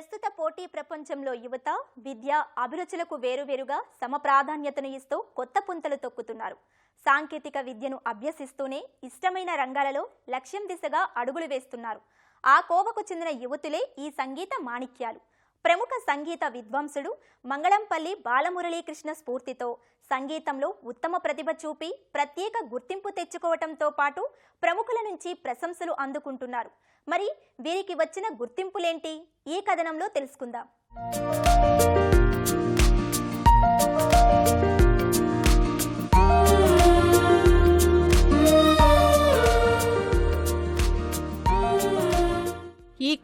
ప్రస్తుత పోటీ ప్రపంచంలో యువత విద్య అభిరుచులకు వేరువేరుగా సమ ప్రాధాన్యతను ఇస్తూ కొత్త పుంతలు తొక్కుతున్నారు. సాంకేతిక విద్యను అభ్యసిస్తూనే ఇష్టమైన రంగాలలో లక్ష్యం దిశగా అడుగులు వేస్తున్నారు. ఆ కోవకు చెందిన యువతులే ఈ సంగీత మాణిక్యాలు. ప్రముఖ సంగీత విద్వాంసుడు మంగళంపల్లి బాలమురళీకృష్ణ స్ఫూర్తితో సంగీతంలో ఉత్తమ ప్రతిభ చూపి ప్రత్యేక గుర్తింపు తెచ్చుకోవటంతో పాటు ప్రముఖుల నుంచి ప్రశంసలు అందుకుంటున్నారు. మరి వీరికి వచ్చిన గుర్తింపులేంటి? ఈ కథనంలో తెలుసుకుందాం.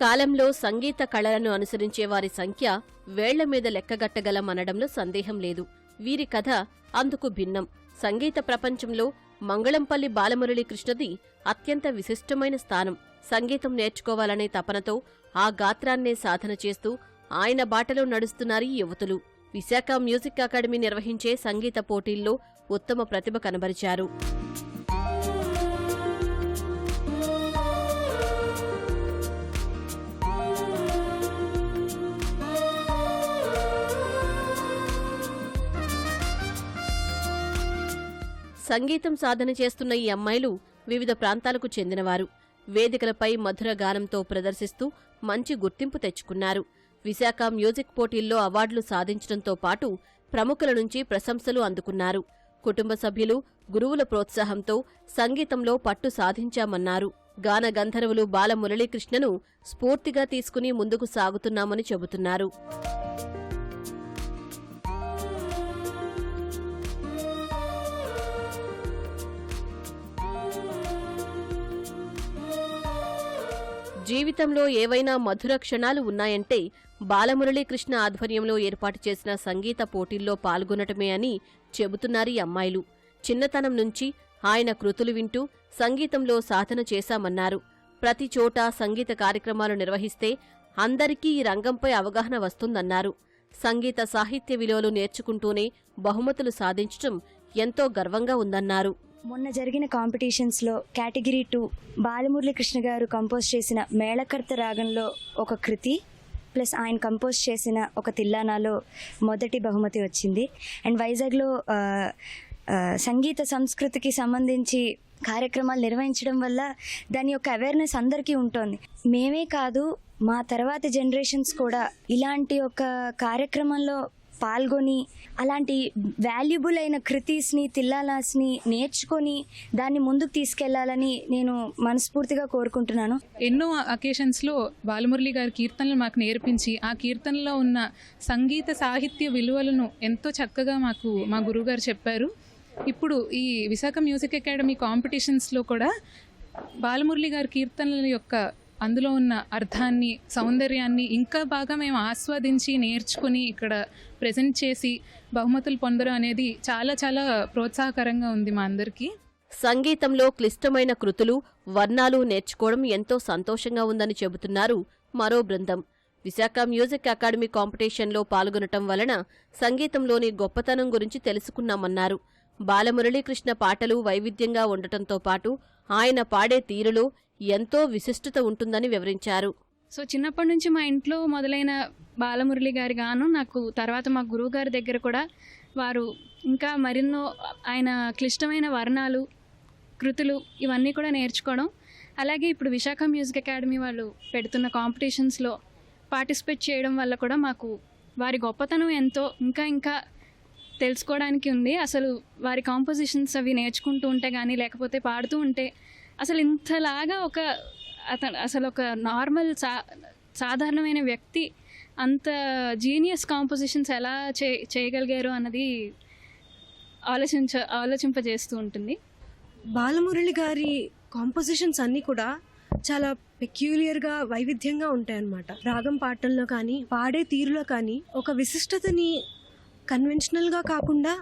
కాలంలో సంగీత కళలను అనుసరించే వారి సంఖ్య వేళ్ళ మీద లెక్కగట్టగలం అనడంలో సందేహం లేదు. వీరి కథ అందుకు భిన్నం. సంగీత ప్రపంచంలో మంగళంపల్లి బాలమురళి కృష్ణది అత్యంత విశిష్టమైన స్థానం. సంగీతం నేర్చుకోవాలనే తపనతో ఆ గాత్రాన్నే సాధన చేస్తూ ఆయన బాటలో నడుస్తున్నారు యువతులు. విశాఖ మ్యూజిక్ అకాడమీ నిర్వహించే సంగీత పోటీల్లో ఉత్తమ ప్రతిభ కనబరిచారు. సంగీతం సాధన చేస్తున్న ఈ అమ్మాయిలు వివిధ ప్రాంతాలకు చెందినవారు. వేదికలపై మధుర గానంతో ప్రదర్శిస్తూ మంచి గుర్తింపు తెచ్చుకున్నారు. విశాఖ మ్యూజిక్ పోటీల్లో అవార్డులు సాధించడంతో పాటు ప్రముఖుల నుంచి ప్రశంసలు అందుకున్నారు. కుటుంబ సభ్యులు గురువుల ప్రోత్సాహంతో సంగీతంలో పట్టు సాధించామన్నారు. గాన గంధర్వులు బాల మురళీకృష్ణను స్ఫూర్తిగా తీసుకుని ముందుకు సాగుతున్నామని చెబుతున్నారు. జీవితంలో ఏవైనా మధుర క్షణాలు ఉన్నాయంటే బాలమురళీకృష్ణ ఆధ్వర్యంలో ఏర్పాటు చేసిన సంగీత పోటీల్లో పాల్గొనటమే అని చెబుతున్నారు ఈ అమ్మాయిలు. చిన్నతనం నుంచి ఆయన కృతులు వింటూ సంగీతంలో సాధన చేశామన్నారు. ప్రతి చోట సంగీత కార్యక్రమాలు నిర్వహిస్తే అందరికీ ఈ రంగంపై అవగాహన వస్తుందన్నారు. సంగీత సాహిత్య విలువలు నేర్చుకుంటూనే బహుమతులు సాధించటం ఎంతో గర్వంగా ఉందన్నారు. మొన్న జరిగిన కాంపిటీషన్స్లో కేటగిరీ టూ బాలమురళి కృష్ణ గారు కంపోజ్ చేసిన మేళకర్త రాగంలో ఒక కృతి ప్లస్ ఆయన కంపోజ్ చేసిన ఒక తిల్లానాలో మొదటి బహుమతి వచ్చింది. అండ్ వైజాగ్లో సంగీత సంస్కృతికి సంబంధించి కార్యక్రమాలు నిర్వహించడం వల్ల దాని యొక్క అవేర్నెస్ అందరికీ ఉంటుంది. మేమే కాదు మా తర్వాత జనరేషన్స్ కూడా ఇలాంటి ఒక కార్యక్రమంలో పాల్గొని అలాంటి వాల్యుబుల్ అయిన కృతీస్ని తిల్లాలాస్ని నేర్చుకొని దాన్ని ముందుకు తీసుకెళ్ళాలని నేను మనస్ఫూర్తిగా కోరుకుంటున్నాను. ఎన్నో అకేషన్స్లో బాలమురళి గారి కీర్తనలు మాకు నేర్పించి ఆ కీర్తనలో ఉన్న సంగీత సాహిత్య విలువలను ఎంతో చక్కగా మాకు మా గురువుగారు చెప్పారు. ఇప్పుడు ఈ విశాఖ మ్యూజిక్ అకాడమీ కాంపిటీషన్స్లో కూడా బాలమురళి గారి కీర్తనల యొక్క అందులో ఉన్న అర్థాన్ని సౌందర్యాన్ని ఇంకా బాగా మేము ఆస్వాదించి నేర్చుకుని ఇక్కడ ప్రజెంట్ చేసి బహుమతులు పొందడం అనేది చాలా చాలా ప్రోత్సాహకరంగా ఉంది మా అందరికీ. సంగీతంలో క్లిష్టమైన కృతులు వర్ణాలు నేర్చుకోవడం ఎంతో సంతోషంగా ఉందని చెబుతున్నారు మరో బృందం. విశాఖ మ్యూజిక్ అకాడమీ కాంపిటీషన్లో పాల్గొనటం వలన సంగీతంలోని గొప్పతనం గురించి తెలుసుకున్నామన్నారు. బాలమురళీకృష్ణ పాటలు వైవిధ్యంగా ఉండటంతో పాటు ఆయన పాడే తీరులో ఎంతో విశిష్టత ఉంటుందని వివరించారు. సో చిన్నప్పటి నుంచి మా ఇంట్లో మొదలైన బాలమురళి గారి గాను నాకు తర్వాత మా గురువు గారి దగ్గర కూడా వారు ఇంకా మరెన్నో ఆయన క్లిష్టమైన వర్ణాలు కృతులు ఇవన్నీ కూడా నేర్చుకోవడం. అలాగే ఇప్పుడు విశాఖ మ్యూజిక్ అకాడమీ వాళ్ళు పెడుతున్న కాంపిటీషన్స్లో పార్టిసిపేట్ చేయడం వల్ల కూడా మాకు వారి గొప్పతనం ఎంతో ఇంకా ఇంకా తెలుసుకోవడానికి ఉంది. అసలు వారి కాంపోజిషన్స్ అవి నేర్చుకుంటూ ఉంటే కానీ లేకపోతే పాడుతూ ఉంటే అసలు ఇంతలాగా ఒక అతను అసలు ఒక నార్మల్ సా సాధారణమైన వ్యక్తి అంత జీనియస్ కాంపోజిషన్స్ ఎలా చే చేయగలిగారు అన్నది ఆలోచించ ఆలోచింపజేస్తూ ఉంటుంది. బాలమురళి గారి కాంపోజిషన్స్ అన్నీ కూడా చాలా పెక్యూలియర్గా వైవిధ్యంగా ఉంటాయన్నమాట. రాగం పాటల్లో కానీ పాడే తీరులో కానీ ఒక విశిష్టతని కన్వెన్షనల్గా కాకుండా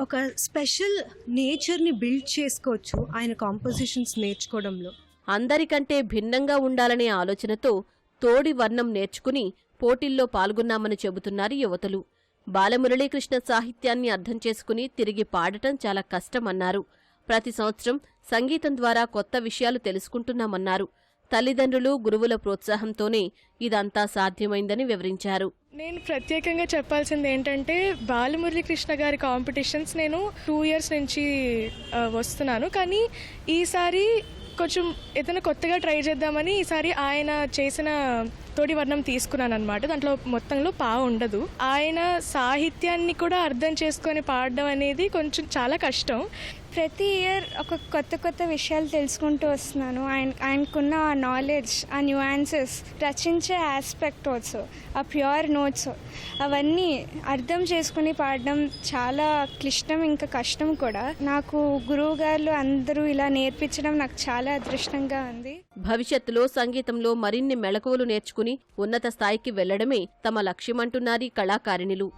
ఒక స్పెషల్ నేచర్ని బిల్డ్ చేసుకోవచ్చు ఆయన కాంపోజిషన్స్ నేర్చుకోవడంలో. అందరికంటే భిన్నంగా ఉండాలనే ఆలోచనతో తోడి వర్ణం నేర్చుకుని పోటీల్లో పాల్గొన్నామని చెబుతున్నారు యువతులు. బాలమురళీకృష్ణ సాహిత్యాన్ని అర్థం చేసుకుని తిరిగి పాడటం చాలా కష్టమన్నారు. ప్రతి సంవత్సరం సంగీతం ద్వారా కొత్త విషయాలు తెలుసుకుంటున్నామన్నారు. తల్లిదండ్రులు గురువుల ప్రోత్సాహంతోనే ఇదంతా సాధ్యమైందని వివరించారు. నేను ప్రత్యేకంగా చెప్పాల్సింది ఏంటంటే బాలమురళీకృష్ణ గారి కాంపిటీషన్స్ నేను టూ ఇయర్స్ నుంచి వస్తున్నాను. కానీ ఈసారి కొంచెం ఏదైనా కొత్తగా ట్రై చేద్దామని ఈసారి ఆయన చేసిన తోటి వర్ణం తీసుకున్నాను అనమాట దాంట్లో మొత్తంలో పా ఉండదు. ఆయన సాహిత్యాన్ని కూడా అర్థం చేసుకొని పాడడం అనేది కొంచెం చాలా కష్టం. ప్రతి ఇయర్ ఒక కొత్త కొత్త విషయాలు తెలుసుకుంటూ వస్తున్నాను. ఆయన ఆయనకున్న ఆ నాలెడ్జ్ ఆ న్యూయాన్సెస్ రచించే aspect also uh pure notes అవన్నీ అర్థం చేసుకుని పాడడం చాలా క్లిష్టం ఇంకా కష్టం కూడా. నాకు గురువు గారు అందరూ ఇలా నేర్పించడం నాకు చాలా అదృష్టంగా ఉంది. భవిష్యత్తులో సంగీతంలో మరిన్ని మెళకువలు నేర్చుకుని ఉన్నత స్థాయికి వెళ్ళడమే తమ లక్ష్యమంటున్నారీ కళాకారిణులు.